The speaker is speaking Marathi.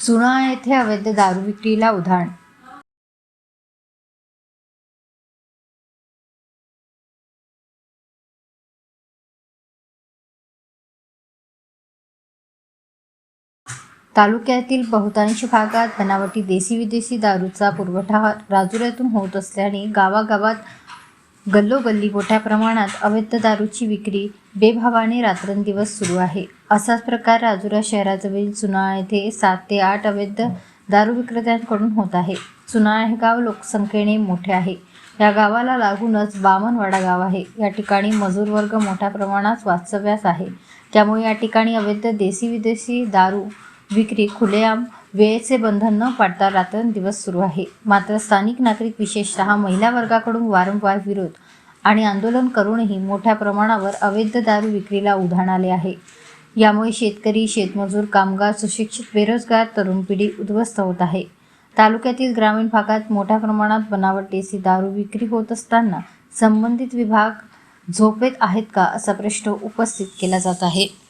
सुना येथे अवैध दारू विक्रीला उधाण. तालुक्यातील बहुतांश भागात बनावटी देशी विदेशी दारूचा पुरवठा राजुऱ्यातून होत असल्याने गावागावात गल्लोगल्ली मोठ्या प्रमाणात अवैध दारूची विक्री बेभावाने रात्रंदिवस सुरू आहे. असाच प्रकार राजुरा शहराजवळील चुनाळा येथे सात ते आठ अवैध दारू विक्रेत्यांकडून होत आहे. चुनाळा हे गाव लोकसंख्येने मोठे आहे. या गावाला लागूनच बामनवाडा गाव आहे. या ठिकाणी मजूर वर्ग मोठ्या प्रमाणात वास्तव्यास आहे. त्यामुळे या ठिकाणी अवैध देशी विदेशी दारू विक्री खुलेआम वेळेचे बंधन न पाडता रात्रंदिवस सुरू आहे. मात्र स्थानिक नागरिक विशेषतः महिला वर्गाकडून वारंवार विरोध आणि आंदोलन करूनही मोठ्या प्रमाणावर अवैध दारू विक्रीला उधाण आले आहे. यामुळे शेतकरी शेतमजूर कामगार सुशिक्षित बेरोजगार तरुण पिढी उद्ध्वस्त होत आहे. तालुक्यातील ग्रामीण भागात मोठ्या प्रमाणात बनावट देशी दारू विक्री होत असताना संबंधित विभाग झोपेत आहेत का असा प्रश्न उपस्थित केला जात आहे.